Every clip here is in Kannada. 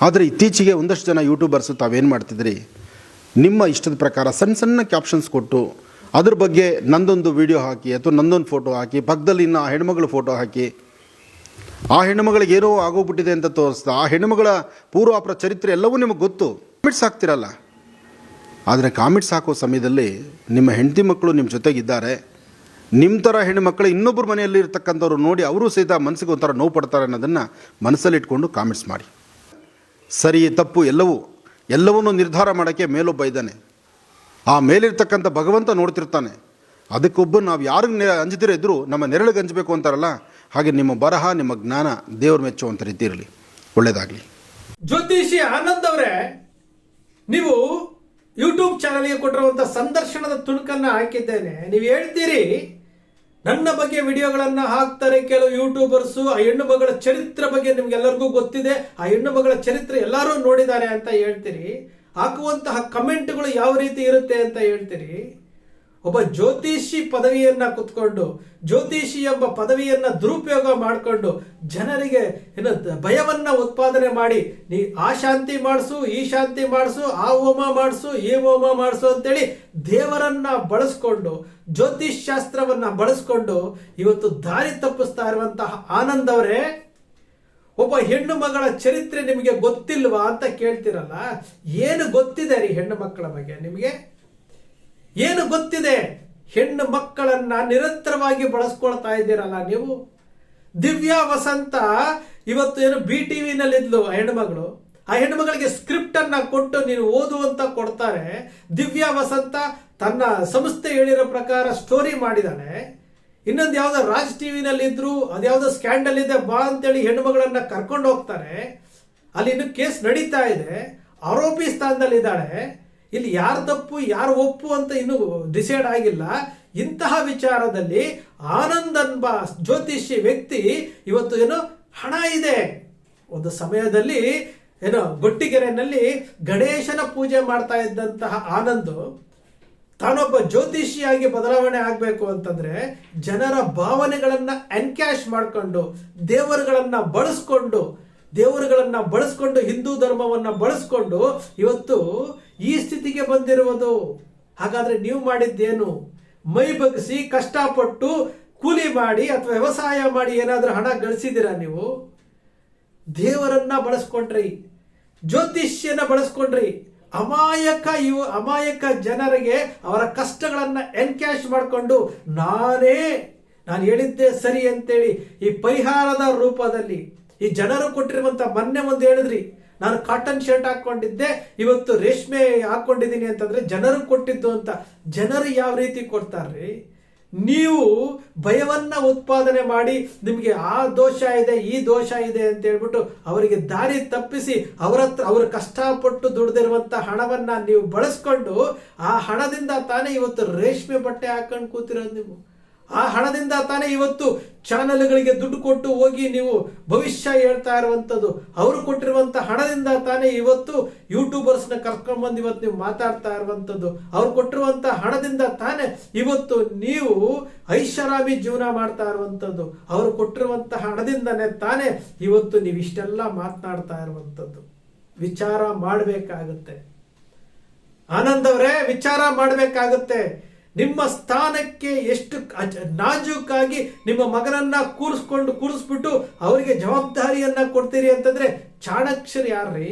ಆದರೆ ಇತ್ತೀಚೆಗೆ ಒಂದಷ್ಟು ಜನ ಯೂಟ್ಯೂಬರ್ಸು ತಾವೇನು ಮಾಡ್ತಿದ್ರಿ? ನಿಮ್ಮ ಇಷ್ಟದ ಪ್ರಕಾರ ಸಣ್ಣ ಸಣ್ಣ ಕ್ಯಾಪ್ಷನ್ಸ್ ಕೊಟ್ಟು ಅದ್ರ ಬಗ್ಗೆ ನಂದೊಂದು ವಿಡಿಯೋ ಹಾಕಿ ಅಥವಾ ನಂದೊಂದು ಫೋಟೋ ಹಾಕಿ, ಪಕ್ಕದಲ್ಲಿ ಇನ್ನು ಆ ಹೆಣ್ಮಗಳ ಫೋಟೋ ಹಾಕಿ, ಆ ಹೆಣ್ಣುಮಗಳಿಗೆ ಏನೋ ಆಗೋಗ್ಬಿಟ್ಟಿದೆ ಅಂತ ತೋರಿಸ್ತಾ, ಆ ಹೆಣ್ಣುಮಗಳ ಪೂರ್ವಾಪರ ಚರಿತ್ರೆ ಎಲ್ಲವೂ ನಿಮಗೆ ಗೊತ್ತು. ಕಾಮಿಟ್ಸ್ ಹಾಕ್ತಿರಲ್ಲ. ಆದರೆ ಕಾಮಿಟ್ಸ್ ಹಾಕೋ ಸಮಯದಲ್ಲಿ ನಿಮ್ಮ ಹೆಂಡತಿ ಮಕ್ಕಳು ನಿಮ್ಮ ಜೊತೆಗಿದ್ದಾರೆ. ನಿಮ್ಮ ಥರ ಹೆಣ್ಣುಮಕ್ಕಳು ಇನ್ನೊಬ್ಬರ ಮನೆಯಲ್ಲಿ ಇರ್ತಕ್ಕಂಥವ್ರು ನೋಡಿ ಅವರು ಸಹಿತ ಮನಸ್ಸಿಗೆ ಒಂಥರ ನೋವು ಪಡ್ತಾರೆ ಅನ್ನೋದನ್ನು ಮನಸ್ಸಲ್ಲಿಟ್ಕೊಂಡು ಕಾಮೆಂಟ್ಸ್ ಮಾಡಿ. ಸರಿ, ತಪ್ಪು, ಎಲ್ಲವೂ, ಎಲ್ಲವನ್ನೂ ನಿರ್ಧಾರ ಮಾಡೋಕ್ಕೆ ಮೇಲೊಬ್ಬ ಇದ್ದಾನೆ. ಆ ಮೇಲಿರ್ತಕ್ಕಂಥ ಭಗವಂತ ನೋಡ್ತಿರ್ತಾನೆ. ಅದಕ್ಕೊಬ್ಬ ನಾವು ಯಾರಿಗೆ ಅಂಜದಿರ ಇದ್ದರೂ ನಮ್ಮ ನೆರಳಿಗೆ ಅಂಜಬೇಕು ಅಂತಾರಲ್ಲ, ಹಾಗೆ ನಿಮ್ಮ ಬರಹ, ನಿಮ್ಮ ಜ್ಞಾನ ದೇವ್ರ ಮೆಚ್ಚುವಂಥ ರೀತಿ ಇರಲಿ. ಒಳ್ಳೆಯದಾಗಲಿ ಜ್ಯೋತಿಷಿ ಆನಂದ್ ಅವರೇ, ನೀವು ಯೂಟ್ಯೂಬ್ ಚಾನಲ್ಗೆ ಕೊಟ್ಟಿರುವಂಥ ಸಂದರ್ಶನದ ತುಣುಕನ್ನು ಹಾಕಿದ್ದೇನೆ. ನೀವು ಹೇಳ್ತೀರಿ ನನ್ನ ಬಗ್ಗೆ ವಿಡಿಯೋಗಳನ್ನು ಹಾಕ್ತಾರೆ ಕೆಲವು ಯೂಟ್ಯೂಬರ್ಸು, ಆ ಹೆಣ್ಣು ಮಗಳ ಚರಿತ್ರೆ ಬಗ್ಗೆ ನಿಮಗೆಲ್ಲರಿಗೂ ಗೊತ್ತಿದೆ. ಆ ಹೆಣ್ಣು ಮಗಳ ಚರಿತ್ರೆ ಎಲ್ಲರೂ ನೋಡಿದ್ದಾರೆ ಅಂತ ಹೇಳ್ತೀರಿ. ಹಾಕುವಂತಹ ಕಮೆಂಟ್ಗಳು ಯಾವ ರೀತಿ ಇರುತ್ತೆ ಅಂತ ಹೇಳ್ತೀರಿ? ಒಬ್ಬ ಜ್ಯೋತಿಷಿ ಪದವಿಯನ್ನ ಕುತ್ಕೊಂಡು, ಜ್ಯೋತಿಷಿ ಎಂಬ ಪದವಿಯನ್ನ ದುರುಪಯೋಗ ಮಾಡಿಕೊಂಡು ಜನರಿಗೆ ಏನು ಭಯವನ್ನ ಉತ್ಪಾದನೆ ಮಾಡಿ, ನೀ ಆ ಶಾಂತಿ ಮಾಡಿಸು, ಈ ಶಾಂತಿ ಮಾಡಿಸು, ಆ ಹೋಮ ಮಾಡಿಸು, ಈ ಹೋಮ ಮಾಡಿಸು ಅಂತೇಳಿ ದೇವರನ್ನ ಬಳಸ್ಕೊಂಡು, ಜ್ಯೋತಿಷ್ ಶಾಸ್ತ್ರವನ್ನ ಬಳಸ್ಕೊಂಡು ಇವತ್ತು ದಾರಿ ತಪ್ಪಿಸ್ತಾ ಇರುವಂತಹ ಆನಂದ್ ಅವರೇ, ಒಬ್ಬ ಹೆಣ್ಣು ಮಗಳ ಚರಿತ್ರೆ ನಿಮಗೆ ಗೊತ್ತಿಲ್ವಾ ಅಂತ ಕೇಳ್ತಿರಲ್ಲ? ಏನು ಗೊತ್ತಿದೆ ರೀ ಹೆಣ್ಣು ಮಕ್ಕಳ ಬಗ್ಗೆ ನಿಮಗೆ? ಏನು ಗೊತ್ತಿದೆ? ಹೆಣ್ಣು ಮಕ್ಕಳನ್ನ ನಿರಂತರವಾಗಿ ಬಳಸ್ಕೊಳ್ತಾ ಇದ್ದೀರಲ್ಲ ನೀವು? ದಿವ್ಯಾ ವಸಂತ ಇವತ್ತು ಏನು ಬಿ ಟಿ ವಿನಲ್ಲಿದ್ಲು ಆ ಹೆಣ್ಮಗಳು ಆ ಹೆಣ್ಮಗಳಿಗೆ ಸ್ಕ್ರಿಪ್ಟ್ ಅನ್ನ ಕೊಟ್ಟು ನೀನು ಓದು ಅಂತ ಕೊಡ್ತಾರೆ. ದಿವ್ಯಾ ವಸಂತ ತನ್ನ ಸಂಸ್ಥೆ ಹೇಳಿರೋ ಪ್ರಕಾರ ಸ್ಟೋರಿ ಮಾಡಿದಾನೆ ಇನ್ನೊಂದು ಯಾವುದೋ ರಾಜ್ ಟಿ ಇದ್ರು ಅದ್ಯಾವ್ದೋ ಸ್ಕ್ಯಾಂಡಲ್ ಇದೆ ಬಾ ಅಂತೇಳಿ ಹೆಣ್ಮಗಳನ್ನ ಕರ್ಕೊಂಡು ಹೋಗ್ತಾರೆ ಅಲ್ಲಿ ಇನ್ನು ಕೇಸ್ ನಡೀತಾ ಇದೆ. ಆರೋಪಿ ಸ್ಥಾನದಲ್ಲಿದ್ದಾಳೆ. ಇಲ್ಲಿ ಯಾರು ತಪ್ಪು, ಯಾರು ಒಪ್ಪು ಅಂತ ಇನ್ನೂ ಡಿಸೈಡ್ ಆಗಿಲ್ಲ. ಇಂತಹ ವಿಚಾರದಲ್ಲಿ ಆನಂದ್ ಅನ್ಬ ಜ್ಯೋತಿಷಿ ವ್ಯಕ್ತಿ ಇವತ್ತು ಏನು ಹಣ ಇದೆ. ಒಂದು ಸಮಯದಲ್ಲಿ ಏನೋ ಗೊಟ್ಟಿಗೆರೆನಲ್ಲಿ ಗಣೇಶನ ಪೂಜೆ ಮಾಡ್ತಾ ಇದ್ದಂತಹ ಆನಂದ್ ತಾನೊಬ್ಬ ಜ್ಯೋತಿಷಿಯಾಗಿ ಬದಲಾವಣೆ ಆಗಬೇಕು ಅಂತಂದ್ರೆ ಜನರ ಭಾವನೆಗಳನ್ನ ಎನ್ಕ್ಯಾಶ್ ಮಾಡಿಕೊಂಡು, ದೇವರುಗಳನ್ನ ಬಳಸ್ಕೊಂಡು ದೇವರುಗಳನ್ನ ಬಳಸ್ಕೊಂಡು ಹಿಂದೂ ಧರ್ಮವನ್ನ ಬಳಸ್ಕೊಂಡು ಇವತ್ತು ಈ ಸ್ಥಿತಿಗೆ ಬಂದಿರುವುದು. ಹಾಗಾದ್ರೆ ನೀವು ಮಾಡಿದ್ದೇನು? ಮೈ ಬಗ್ಸಿ ಕಷ್ಟಪಟ್ಟು ಕೂಲಿ ಮಾಡಿ ಅಥವಾ ವ್ಯವಸಾಯ ಮಾಡಿ ಏನಾದರೂ ಹಣ ಗಳಿಸಿದಿರಾ ನೀವು? ದೇವರನ್ನ ಬಳಸ್ಕೊಂಡ್ರಿ. ಜ್ಯೋತಿಷ್ಯನ ಬಳಸ್ಕೊಂಡ್ರಿ. ಅಮಾಯಕ ಇವು, ಅಮಾಯಕ ಜನರಿಗೆ ಅವರ ಕಷ್ಟಗಳನ್ನು ಎನ್ಕ್ಯಾಶ್ ಮಾಡಿಕೊಂಡು ನಾನೇ, ನಾನು ಹೇಳಿದ್ದೆ ಸರಿ ಅಂತೇಳಿ ಈ ಪರಿಹಾರದ ರೂಪದಲ್ಲಿ ಈ ಜನರು ಕೊಟ್ಟಿರುವಂತ ಮೊನ್ನೆ ಒಂದು ಹೇಳಿದ್ರಿ. ನಾನು ಕಾಟನ್ ಶರ್ಟ್ ಹಾಕೊಂಡಿದ್ದೆ, ಇವತ್ತು ರೇಷ್ಮೆ ಹಾಕೊಂಡಿದ್ದೀನಿ ಅಂತಂದ್ರೆ ಜನರು ಕೊಟ್ಟಿದ್ದು ಅಂತ. ಜನರು ಯಾವ ರೀತಿ ಕೊಡ್ತಾರ್ರಿ? ನೀವು ಭಯವನ್ನ ಉತ್ಪಾದನೆ ಮಾಡಿ, ನಿಮಗೆ ಆ ದೋಷ ಇದೆ, ಈ ದೋಷ ಇದೆ ಅಂತ ಹೇಳ್ಬಿಟ್ಟು ಅವರಿಗೆ ದಾರಿ ತಪ್ಪಿಸಿ, ಅವರ ಹತ್ರ ಅವರು ಕಷ್ಟಪಟ್ಟು ದುಡ್ದಿರುವಂತ ಹಣವನ್ನ ನೀವು ಬಳಸ್ಕೊಂಡು, ಆ ಹಣದಿಂದ ತಾನೇ ಇವತ್ತು ರೇಷ್ಮೆ ಬಟ್ಟೆ ಹಾಕೊಂಡು ಕೂತಿರೋದು ನೀವು. ಆ ಹಣದಿಂದ ತಾನೇ ಇವತ್ತು ಚಾನಲ್ಗಳಿಗೆ ದುಡ್ಡು ಕೊಟ್ಟು ಹೋಗಿ ನೀವು ಭವಿಷ್ಯ ಹೇಳ್ತಾ ಇರುವಂಥದ್ದು. ಅವರು ಕೊಟ್ಟಿರುವಂಥ ಹಣದಿಂದ ತಾನೇ ಇವತ್ತು ಯೂಟ್ಯೂಬರ್ಸ್ನ ಕರ್ಕೊಂಡ್ ಬಂದು ಇವತ್ತು ನೀವು ಮಾತಾಡ್ತಾ ಇರುವಂಥದ್ದು. ಅವ್ರು ಕೊಟ್ಟಿರುವಂಥ ಹಣದಿಂದ ತಾನೇ ಇವತ್ತು ನೀವು ಐಷಾರಾಮಿ ಜೀವನ ಮಾಡ್ತಾ ಇರುವಂಥದ್ದು. ಅವರು ಕೊಟ್ಟಿರುವಂಥ ಹಣದಿಂದನೇ ತಾನೇ ಇವತ್ತು ನೀವು ಇಷ್ಟೆಲ್ಲ ಮಾತನಾಡ್ತಾ ಇರುವಂಥದ್ದು. ವಿಚಾರ ಮಾಡಬೇಕಾಗುತ್ತೆ. ಆನಂದ್ ಅವರೇ, ವಿಚಾರ ಮಾಡಬೇಕಾಗುತ್ತೆ. ನಿಮ್ಮ ಸ್ಥಾನಕ್ಕೆ ಎಷ್ಟು ನಾಜೂಕಾಗಿ ನಿಮ್ಮ ಮಗನನ್ನ ಕೂರಿಸ್ಕೊಂಡು ಕೂರಿಸ್ಬಿಟ್ಟು ಅವರಿಗೆ ಜವಾಬ್ದಾರಿಯನ್ನ ಕೊಡ್ತೀರಿ ಅಂತಂದ್ರೆ ಚಾಣಕ್ಷರು ಯಾರ್ರಿ?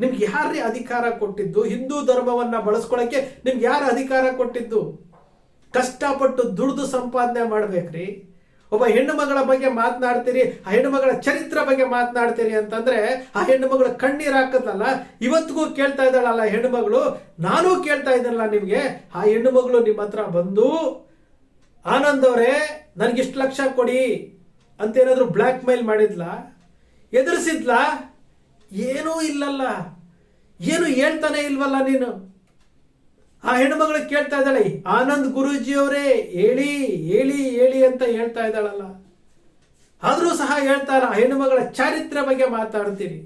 ನಿಮ್ಗೆ ಯಾರ್ರಿ ಅಧಿಕಾರ ಕೊಟ್ಟಿದ್ದು? ಹಿಂದೂ ಧರ್ಮವನ್ನ ಬಳಸ್ಕೊಳಕ್ಕೆ ನಿಮ್ಗೆ ಯಾರು ಅಧಿಕಾರ ಕೊಟ್ಟಿದ್ದು? ಕಷ್ಟಪಟ್ಟು ದುಡ್ದು ಸಂಪಾದನೆ ಮಾಡ್ಬೇಕ್ರಿ. ಒಬ್ಬ ಹೆಣ್ಣು ಮಗಳ ಬಗ್ಗೆ ಮಾತನಾಡ್ತೀರಿ, ಆ ಹೆಣ್ಣು ಮಗಳ ಚರಿತ್ರೆ ಬಗ್ಗೆ ಮಾತನಾಡ್ತೀರಿ ಅಂತಂದ್ರೆ, ಆ ಹೆಣ್ಣು ಮಗಳು ಕಣ್ಣೀರ್ ಹಾಕದಲ್ಲ ಇವತ್ತಿಗೂ ಕೇಳ್ತಾ ಇದ್ದಾಳಲ್ಲ ಹೆಣ್ಣು ಮಗಳು, ನಾನು ಕೇಳ್ತಾ ಇದ್ದಲ್ಲ ನಿಮಗೆ, ಆ ಹೆಣ್ಣು ಮಗಳು ನಿಮ್ಮ ಹತ್ರ ಬಂದು, ಆನಂದ್ ಅವರೇ ನನಗೆ ಇಷ್ಟು ಲಕ್ಷ ಕೊಡಿ ಅಂತ ಏನಾದರೂ ಬ್ಲ್ಯಾಕ್ ಮೇಲ್ ಮಾಡಿದ್ಲಾ? ಎದುರಿಸಿದ್ಲಾ? ಏನೂ ಇಲ್ಲಲ್ಲ. ಏನು ಹೇಳ್ತಾನೆ ಇಲ್ವಲ್ಲ ನೀನು? ಆ ಹೆಣ್ಮಗಳು ಕೇಳ್ತಾ ಇದ್ದಾಳೆ, ಆನಂದ್ ಗುರೂಜಿ ಅವರೇ ಹೇಳಿ ಹೇಳಿ ಹೇಳಿ ಅಂತ ಹೇಳ್ತಾ ಇದ್ದಾಳಲ್ಲ. ಆದರೂ ಸಹ ಹೇಳ್ತಾರ ಆ ಹೆಣ್ಣುಮಗಳ ಚಾರಿತ್ರ್ಯ ಬಗ್ಗೆ ಮಾತಾಡ್ತೀರಿ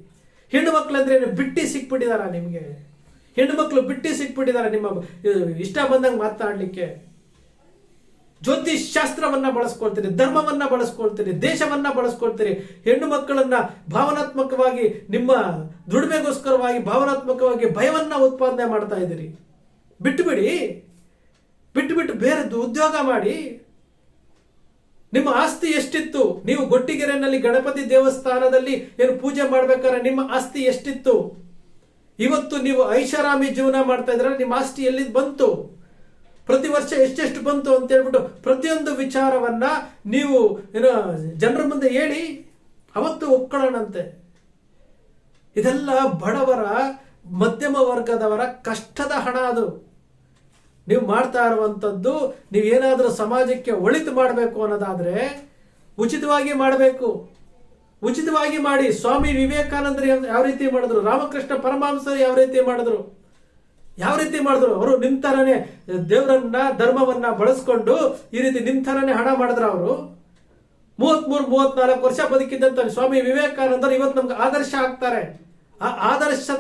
ಹೆಣ್ಣು ಮಕ್ಳು ಅಂದ್ರೆ ಬಿಟ್ಟಿ ಸಿಕ್ಬಿಟ್ಟಿದಾರ ನಿಮಗೆ? ಹೆಣ್ಣು ಮಕ್ಕಳು ಬಿಟ್ಟಿ ಸಿಕ್ಬಿಟ್ಟಿದಾರ ನಿಮ್ಮ ಇಷ್ಟ ಬಂದಂಗೆ ಮಾತಾಡ್ಲಿಕ್ಕೆ? ಜ್ಯೋತಿಷ್ ಶಾಸ್ತ್ರವನ್ನ ಬಳಸ್ಕೊಳ್ತೀರಿ, ಧರ್ಮವನ್ನ ಬಳಸ್ಕೊಳ್ತೀರಿ, ದೇಶವನ್ನ ಬಳಸ್ಕೊಳ್ತೀರಿ. ಹೆಣ್ಣು ಮಕ್ಕಳನ್ನ ಭಾವನಾತ್ಮಕವಾಗಿ ನಿಮ್ಮ ದುಡಿಮೆಗೋಸ್ಕರವಾಗಿ, ಭಾವನಾತ್ಮಕವಾಗಿ ಭಯವನ್ನ ಉತ್ಪಾದನೆ ಮಾಡ್ತಾ ಇದ್ದೀರಿ. ಬಿಟ್ಟು ಬಿಟ್ಟುಬಿಟ್ಟು ಬಿಟ್ಟು ಬಿಟ್ಟು ಬೇರೆದ್ದು ಉದ್ಯೋಗ ಮಾಡಿ. ನಿಮ್ಮ ಆಸ್ತಿ ಎಷ್ಟಿತ್ತು? ನೀವು ಗೊಟ್ಟಿಗೆರೆನಲ್ಲಿ ಗಣಪತಿ ದೇವಸ್ಥಾನದಲ್ಲಿ ಏನು ಪೂಜೆ ಮಾಡ್ಬೇಕಾದ್ರೆ ನಿಮ್ಮ ಆಸ್ತಿ ಎಷ್ಟಿತ್ತು? ಇವತ್ತು ನೀವು ಐಷಾರಾಮಿ ಜೀವನ ಮಾಡ್ತಾ ಇದ್ರೆ ನಿಮ್ಮ ಆಸ್ತಿ ಎಲ್ಲಿ ಬಂತು? ಪ್ರತಿ ವರ್ಷ ಎಷ್ಟೆಷ್ಟು ಬಂತು ಅಂತ ಹೇಳ್ಬಿಟ್ಟು ಪ್ರತಿಯೊಂದು ವಿಚಾರವನ್ನ ನೀವು ಏನೋ ಜನರ ಮುಂದೆ ಹೇಳಿ. ಅವತ್ತು ಒಪ್ಕೊಳ್ಳೋಣಂತೆ. ಇದೆಲ್ಲ ಬಡವರ ಮಧ್ಯಮ ವರ್ಗದವರ ಕಷ್ಟದ ಹಣ ಅದು. ನೀವು ಮಾಡ್ತಾ ಇರುವಂಥದ್ದು ನೀವೇನಾದರೂ ಸಮಾಜಕ್ಕೆ ಒಳಿತು ಮಾಡಬೇಕು ಅನ್ನೋದಾದರೆ ಉಚಿತವಾಗಿ ಮಾಡಬೇಕು. ಉಚಿತವಾಗಿ ಮಾಡಿ. ಸ್ವಾಮಿ ವಿವೇಕಾನಂದರು ಯಾವ- ರೀತಿ ಮಾಡಿದ್ರು? ರಾಮಕೃಷ್ಣ ಪರಮಹಂಸರು ಯಾವ ರೀತಿ ಮಾಡಿದ್ರು? ಯಾವ ರೀತಿ ಮಾಡಿದ್ರು? ಅವರು ನಿಮ್ಮ ಥರನೇ ದೇವರನ್ನ, ಧರ್ಮವನ್ನ ಬಳಸ್ಕೊಂಡು ಈ ರೀತಿ ನಿಮ್ಮ ಥರನೇ ಹಣ ಮಾಡಿದ್ರು ಅವರು. ಮೂವತ್ಮೂರು, ಮೂವತ್ನಾಲ್ಕು ವರ್ಷ ಬದುಕಿದ್ದಂತ ಸ್ವಾಮಿ ವಿವೇಕಾನಂದರು ಇವತ್ತು ನಮ್ಗೆ ಆದರ್ಶ ಆಗ್ತಾರೆ. ಆ ಆದರ್ಶ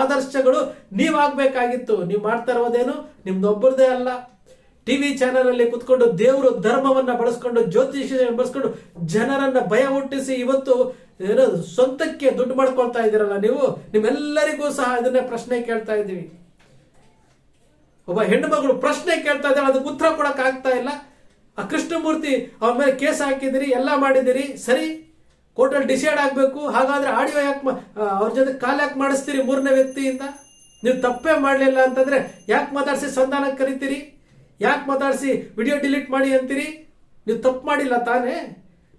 ಆದರ್ಶಗಳು ನೀವಾಗಬೇಕಾಗಿತ್ತು. ನೀವು ಮಾಡ್ತಾ ಇರೋದೇನು? ನಿಮ್ದೊಬ್ಬರದೇ ಅಲ್ಲ. ಟಿ ವಿ ಅಲ್ಲಿ ಕುತ್ಕೊಂಡು ದೇವರು ಧರ್ಮವನ್ನ ಬಳಸ್ಕೊಂಡು ಜ್ಯೋತಿಷ್ಯ ಬಳಸ್ಕೊಂಡು ಜನರನ್ನ ಭಯ ಹುಟ್ಟಿಸಿ ಇವತ್ತು ಏನೋ ಸ್ವಂತಕ್ಕೆ ದುಡ್ಡು ಮಾಡ್ಕೊಳ್ತಾ ಇದ್ದೀರಲ್ಲ ನೀವು? ನಿಮ್ಮೆಲ್ಲರಿಗೂ ಸಹ ಇದನ್ನೇ ಪ್ರಶ್ನೆ ಕೇಳ್ತಾ ಇದ್ದೀವಿ. ಒಬ್ಬ ಹೆಣ್ಣು ಮಗಳು ಪ್ರಶ್ನೆ ಕೇಳ್ತಾ ಇದ್ದಾಳೆ ಅದಕ್ಕೆ ಉತ್ತರ ಕೊಡೋಕ್ಕಾಗ್ತಾ ಇಲ್ಲ. ಆ ಕೃಷ್ಣಮೂರ್ತಿ ಅವ್ರ ಮೇಲೆ ಕೇಸ್ ಹಾಕಿದಿರಿ ಎಲ್ಲ ಮಾಡಿದಿರಿ ಸರಿ? ಕೋರ್ಟಲ್ಲಿ ಡಿಸೈಡ್ ಆಗಬೇಕು, ಹಾಗಾದರೆ ಆಡಿಯೋ ಯಾಕೆ ಅವ್ರ ಜೊತೆ ಕಾಲ್ ಯಾಕೆ ಮಾಡಿಸ್ತೀರಿ ಮೂರನೇ ವ್ಯಕ್ತಿಯಿಂದ? ನೀವು ತಪ್ಪೇ ಮಾಡಲಿಲ್ಲ ಅಂತಂದರೆ ಯಾಕೆ ಮಾತಾಡಿಸಿ ಸಂಧಾನಕ್ಕೆ ಕರಿತೀರಿ? ಯಾಕೆ ಮಾತಾಡಿಸಿ ವಿಡಿಯೋ ಡಿಲೀಟ್ ಮಾಡಿ ಅಂತೀರಿ? ನೀವು ತಪ್ಪು ಮಾಡಿಲ್ಲ ತಾನೇ?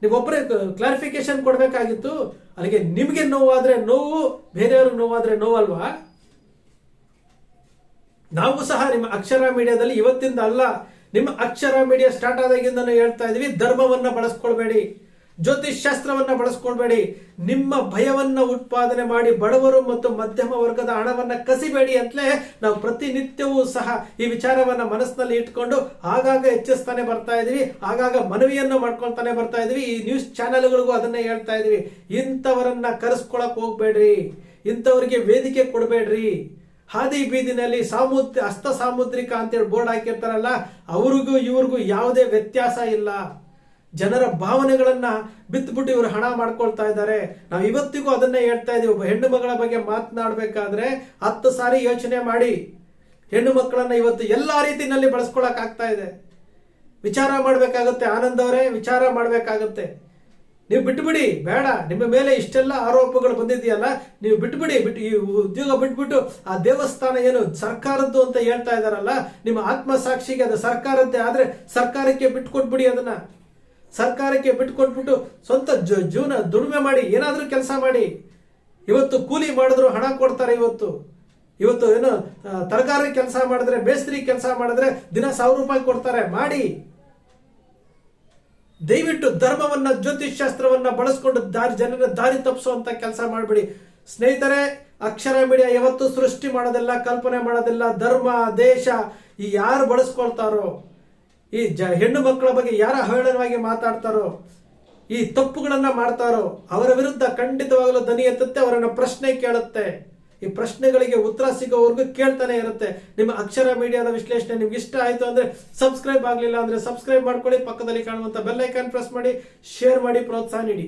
ನೀವು ಒಬ್ಬರೇ ಕ್ಲಾರಿಫಿಕೇಶನ್ ಕೊಡಬೇಕಾಗಿತ್ತು. ಅಲ್ಲಿಗೆ ನಿಮಗೆ ನೋವಾದರೆ ನೋವು, ಬೇರೆಯವ್ರಿಗೆ ನೋವಾದರೆ ನೋವಲ್ವಾ? ನಾವು ಸಹ ನಿಮ್ಮ ಅಕ್ಷರ ಮೀಡಿಯಾದಲ್ಲಿ ಇವತ್ತಿಂದ ಅಲ್ಲ, ನಿಮ್ಮ ಅಕ್ಷರ ಮೀಡಿಯಾ ಸ್ಟಾರ್ಟ್ ಆದಾಗಿಂದನೂ ಹೇಳ್ತಾ ಇದೀವಿ, ಧರ್ಮವನ್ನ ಬಳಸ್ಕೊಳ್ಬೇಡಿ. ಜ್ಯೋತಿಷ್ ಶಾಸ್ತ್ರವನ್ನ ಬಳಸ್ಕೊಳ್ಬೇಡಿ ನಿಮ್ಮ ಭಯವನ್ನ ಉತ್ಪಾದನೆ ಮಾಡಿ ಬಡವರು ಮತ್ತು ಮಧ್ಯಮ ವರ್ಗದ ಹಣವನ್ನ ಕಸಿಬೇಡಿ ಅಂತಲೇ ನಾವು ಪ್ರತಿನಿತ್ಯವೂ ಸಹ ಈ ವಿಚಾರವನ್ನ ಮನಸ್ಸಿನಲ್ಲಿ ಇಟ್ಕೊಂಡು ಆಗಾಗ ಹೆಚ್ಚಿಸ್ತಾನೆ ಬರ್ತಾ ಇದೀವಿ. ಆಗಾಗ ಮನವಿಯನ್ನು ಮಾಡ್ಕೊಳ್ತಾನೆ ಬರ್ತಾ ಇದೀವಿ. ಈ ನ್ಯೂಸ್ ಚಾನೆಲ್ಗಳಿಗೂ ಅದನ್ನೇ ಹೇಳ್ತಾ ಇದೀವಿ. ಇಂಥವರನ್ನ ಕರೆಸ್ಕೊಳಕ್ ಹೋಗ್ಬೇಡ್ರಿ. ಇಂಥವ್ರಿಗೆ ವೇದಿಕೆ ಕೊಡಬೇಡ್ರಿ. ಹಾದಿ ಬೀದಿನಲ್ಲಿ ಸಾಮುದ್ರ ಹಸ್ತ ಸಾಮುದ್ರಿಕ ಅಂತೇಳಿ ಬೋರ್ಡ್ ಹಾಕಿರ್ತಾರಲ್ಲ, ಅವ್ರಿಗೂ ಇವ್ರಿಗೂ ಯಾವುದೇ ವ್ಯತ್ಯಾಸ ಇಲ್ಲ. ಜನರ ಭಾವನೆಗಳನ್ನ ಬಿತ್ಬಿಟ್ಟು ಇವರು ಹಣ ಮಾಡ್ಕೊಳ್ತಾ ಇದ್ದಾರೆ. ನಾವು ಇವತ್ತಿಗೂ ಅದನ್ನೇ ಹೇಳ್ತಾ ಇದೀವಿ. ಒಬ್ಬ ಹೆಣ್ಣು ಮಗಳ ಬಗ್ಗೆ ಮಾತನಾಡಬೇಕಾದ್ರೆ ಹತ್ತು ಸಾರಿ ಯೋಚನೆ ಮಾಡಿ. ಹೆಣ್ಣು ಮಕ್ಕಳನ್ನ ಇವತ್ತು ಎಲ್ಲ ರೀತಿನಲ್ಲಿ ಬಳಸ್ಕೊಳಕ್ ಆಗ್ತಾ ಇದೆ. ವಿಚಾರ ಮಾಡಬೇಕಾಗುತ್ತೆ ಆನಂದ್ ಅವರೇ, ವಿಚಾರ ಮಾಡಬೇಕಾಗುತ್ತೆ. ನೀವು ಬಿಟ್ಬಿಡಿ, ಬೇಡ. ನಿಮ್ಮ ಮೇಲೆ ಇಷ್ಟೆಲ್ಲ ಆರೋಪಗಳು ಬಂದಿದೆಯಲ್ಲ, ನೀವು ಬಿಟ್ಬಿಡಿ. ಬಿಟ್ಟು ಈ ಉದ್ಯೋಗ ಬಿಟ್ಬಿಟ್ಟು ಆ ದೇವಸ್ಥಾನ ಏನು ಸರ್ಕಾರದ್ದು ಅಂತ ಹೇಳ್ತಾ ಇದಾರಲ್ಲ ನಿಮ್ಮ ಆತ್ಮಸಾಕ್ಷಿಗೆ ಅದು ಸರ್ಕಾರದ್ದೇ ಆದರೆ ಸರ್ಕಾರಕ್ಕೆ ಬಿಟ್ಕೊಟ್ಬಿಡಿ ಅದನ್ನ. ಸರ್ಕಾರಕ್ಕೆ ಬಿಟ್ಕೊಟ್ಬಿಟ್ಟು ಸ್ವಂತ ಜೀವನ ದುಡಿಮೆ ಮಾಡಿ, ಏನಾದರೂ ಕೆಲಸ ಮಾಡಿ. ಇವತ್ತು ಕೂಲಿ ಮಾಡಿದ್ರು ಹಣ ಕೊಡ್ತಾರೆ ಇವತ್ತು. ಇವತ್ತು ಏನು ತರಕಾರಿ ಕೆಲಸ ಮಾಡಿದ್ರೆ ಬೇಸ್ತ್ರಿ ಕೆಲಸ ಮಾಡಿದ್ರೆ ದಿನ ಸಾವಿರ ರೂಪಾಯಿ ಕೊಡ್ತಾರೆ. ಮಾಡಿ. ದಯವಿಟ್ಟು ಧರ್ಮವನ್ನ, ಜ್ಯೋತಿಷ್ ಶಾಸ್ತ್ರವನ್ನ ಬಳಸ್ಕೊಂಡು ದಾರಿ, ಜನರ ದಾರಿ ತಪ್ಪಿಸುವಂತ ಕೆಲಸ ಮಾಡಬೇಡಿ. ಸ್ನೇಹಿತರೆ, ಅಕ್ಷರ ಮೀಡಿಯಾ ಯಾವತ್ತು ಸೃಷ್ಟಿ ಮಾಡೋದಿಲ್ಲ, ಕಲ್ಪನೆ ಮಾಡೋದಿಲ್ಲ. ಧರ್ಮ, ದೇಶ ಈ ಯಾರು ಬಳಸ್ಕೊಳ್ತಾರೋ ಈ ಜ ಹೆಣ್ಣು ಮಕ್ಕಳ ಬಗ್ಗೆ ಯಾರ ಅವಹೇಳನವಾಗಿ ಮಾತಾಡ್ತಾರೋ, ಈ ತಪ್ಪುಗಳನ್ನ ಮಾಡ್ತಾರೋ, ಅವರ ವಿರುದ್ಧ ಖಂಡಿತವಾಗಲೂ ದನಿ ಎತ್ತುತ್ತೆ ಅವರನ್ನ ಪ್ರಶ್ನೆ ಕೇಳುತ್ತೆ. ಈ ಪ್ರಶ್ನೆಗಳಿಗೆ ಉತ್ತರ ಸಿಗೋವರೆಗೂ ಕೇಳ್ತಾನೆ ಇರುತ್ತೆ. ನಿಮ್ಮ ಅಕ್ಷರ ಮೀಡಿಯಾದ ವಿಶ್ಲೇಷಣೆ ನಿಮ್ಗೆ ಇಷ್ಟ ಆಯ್ತು ಅಂದ್ರೆ ಸಬ್ಸ್ಕ್ರೈಬ್ ಆಗಲಿಲ್ಲ ಅಂದ್ರೆ ಸಬ್ಸ್ಕ್ರೈಬ್ ಮಾಡ್ಕೊಳ್ಳಿ. ಪಕ್ಕದಲ್ಲಿ ಕಾಣುವಂತ ಬೆಲ್ ಐಕಾನ್ ಪ್ರೆಸ್ ಮಾಡಿ, ಶೇರ್ ಮಾಡಿ, ಪ್ರೋತ್ಸಾಹ ನೀಡಿ.